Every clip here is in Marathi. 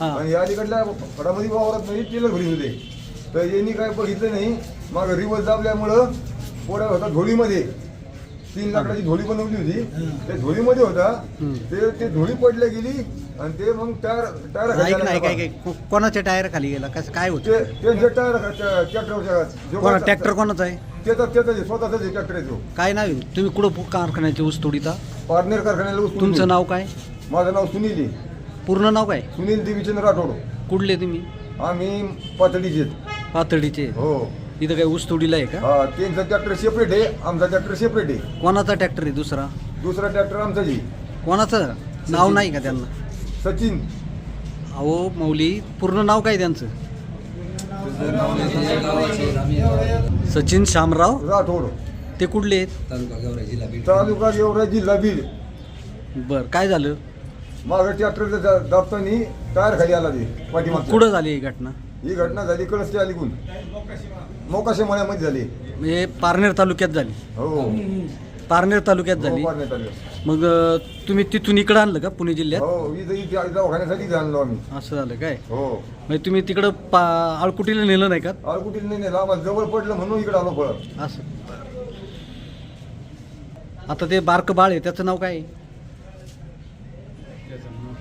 हां. आणि या अलीकडल्या फडामध्ये वावरात नाही टेलर भरीत होते. तर यांनी काय बघितलं नाही मग रिवर्स दाबल्यामुळं पोड्या होता झोळीमध्ये तीन लाकडाची झोळी बनवली होती. त्या झोळीमध्ये होता. ते ते झोळी पडल्या गेली आणि ते मग टायर टायर ऐक कोणाच्या टायर खाली गेला? कसं काय होतं? ते ते जे टायर ट्रॅक्टरच्या ट्रॅक्टर कोणाचा आहे? त्याचा त्याचा स्वतःचा ट्रॅक्टर आहे तो. काय नाव आहे? तुम्ही कुठं कारखान्याची ऊस तोडीता? पार्टनर कारखान्याला उचलून तुमचं. नाव काय? माझं नाव सुनील आहे. पूर्ण नाव काय? सुनील देवीचंद्र राठोड. कुठले तुम्ही? आम्ही पातळीचे. पातळीचे हो. इथं काय ऊस तोडीला आहे का? हा त्यांचा ट्रॅक्टर सेपरेट आहे आमचा ट्रॅक्टर सेपरेट आहे. कोणाचा ट्रॅक्टर आहे दुसरा? दुसरा ट्रॅक्टर आमचा जी कोणाचं? नाव नाही का त्यांना? सचिन. अहो मौली पूर्ण नाव काय त्यांचं? सचिन शामराव? राठोड. ते कुठले आहेत? तालुका जिल्हा बीड. बर काय झालं? मागं ट्रॅक्टर दाबतानी टायर खाली आला ते पाठीमागचा. कुठं झाली ही घटना? ही घटना झाली कळसच्या अलीकून मोकाशे मळ्यामध्ये झाली. म्हणजे पारनेर तालुक्यात झाली. हो. पारनेर तालुक्यात झाली. हो, पारण्यात आली. मग अ, तुम्ही तिथून इकडं आणलं का पुणे जिल्ह्यात? हो इथं इथे दवाखान्यासाठी आणलो आम्ही. असं झालं काय? हो. म्हणजे तुम्ही तिकडं पा आळकुटीला नेलं नाही का? आळकुटील नाही नेलं. आम्हाला जवळ पडलं म्हणून इकडे आलो पळत. असं. आता ते बारकं बाळ आहे. त्याचं नाव काय आहे?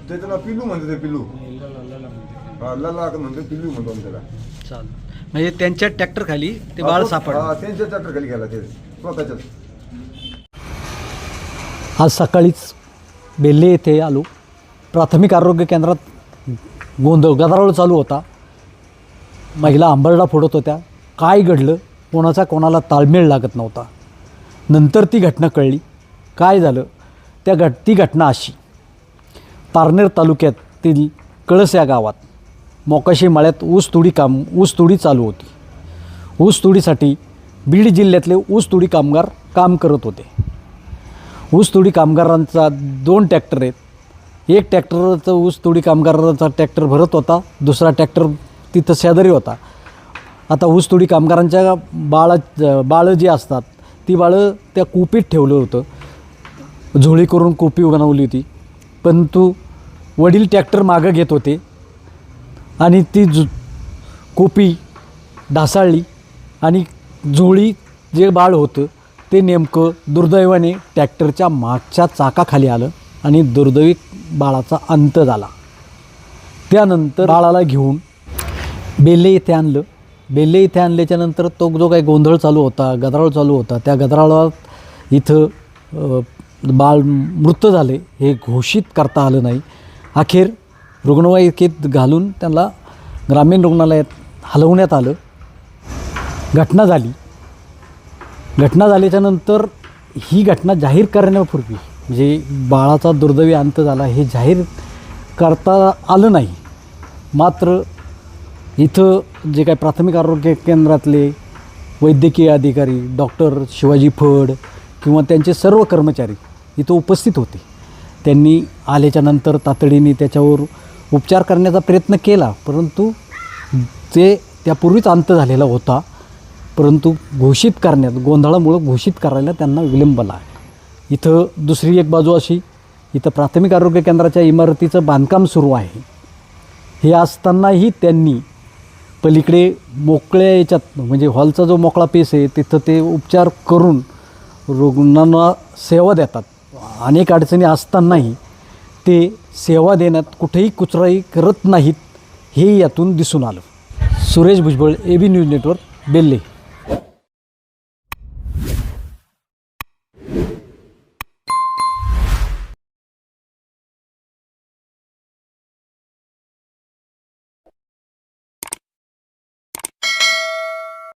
नाव पिल्लू म्हणतो ते पिल्लू. हा लल्ला म्हणतो पिल्लू म्हणतो आम्ही त्याला. चालेल. म्हणजे त्यांच्या ट्रॅक्टर खाली ते बाळ हा, सापडलं. त्यांच्या ट्रॅक्टर खाली गेला ते. स्वतःच्याच. आज सकाळीच बेल्ले येथे आलो. प्राथमिक आरोग्य केंद्रात गोंधळ गदारोळ चालू होता. महिला आंबरडा फोडत होत्या. काय घडलं? कोणाचा कोणाला ताळमेळ लागत नव्हता. नंतर ती घटना कळली. काय झालं? त्या घट ती घटना अशी. पारनेर तालुक्यातील कळस या गावात मोकाशी माळ्यात ऊस तोडी काम ऊस तोडी चालू होती. ऊस तोडीसाठी बीड जिल्ह्यातले ऊस तोडी कामगार काम करत होते. ऊसतोडी कामगारांचा दोन ट्रॅक्टर आहेत. एक ट्रॅक्टरचं ऊसतोडी कामगारांचा ट्रॅक्टर भरत होता दुसरा ट्रॅक्टर तिथं शेजारी होता. आता ऊसतोडी कामगारांच्या बाळा बाळं जी असतात ती बाळं त्या कुपीत ठेवलं होतं. झोळी करून कुपी बनवली होती. परंतु वडील ट्रॅक्टर मागं घेत होते आणि ती जु कोपी ढासाळली आणि झोळी जे बाळ होतं ते नेमकं दुर्दैवाने ट्रॅक्टरच्या मागच्या चाकाखाली आलं आणि दुर्दैवी बाळाचा अंत झाला. त्यानंतर बाळाला घेऊन बेल्ले इथे आणलं. बेल्ले इथे आणल्याच्यानंतर तो जो काही गोंधळ चालू होता गदारोळ चालू होता त्या गदारोळात इथं बाळ मृत झाले हे घोषित करता आलं नाही. अखेर रुग्णवाहिकेत घालून त्यांना ग्रामीण रुग्णालयात हलवण्यात आलं. घटना झाली. घटना झाल्याच्यानंतर ही घटना जाहीर करण्यापूर्वी म्हणजे बाळाचा दुर्दैवी अंत झाला हे जाहीर करता आलं नाही. मात्र इथं जे काही प्राथमिक आरोग्य केंद्रातले वैद्यकीय अधिकारी डॉक्टर शिवाजी फड किंवा त्यांचे सर्व कर्मचारी इथं उपस्थित होते. त्यांनी आल्याच्यानंतर तातडीने त्याच्यावर उपचार करण्याचा प्रयत्न केला परंतु ते त्यापूर्वीच अंत झालेला होता परंतु घोषित करण्यात गोंधळामुळं घोषित करायला त्यांना विलंब लागला. इथं दुसरी एक बाजू अशी इथं प्राथमिक आरोग्य केंद्राच्या इमारतीचं बांधकाम सुरू आहे. हे असतानाही त्यांनी पलीकडे मोकळ्या याच्यात म्हणजे हॉलचा जो मोकळा पेस आहे तिथं ते उपचार करून रुग्णांना सेवा देतात. अनेक अडचणी असतानाही ते सेवा देण्यात कुठेही कुचराई करत नाहीत हे यातून दिसून आलं. Suresh Bhujbal A B news network Belhe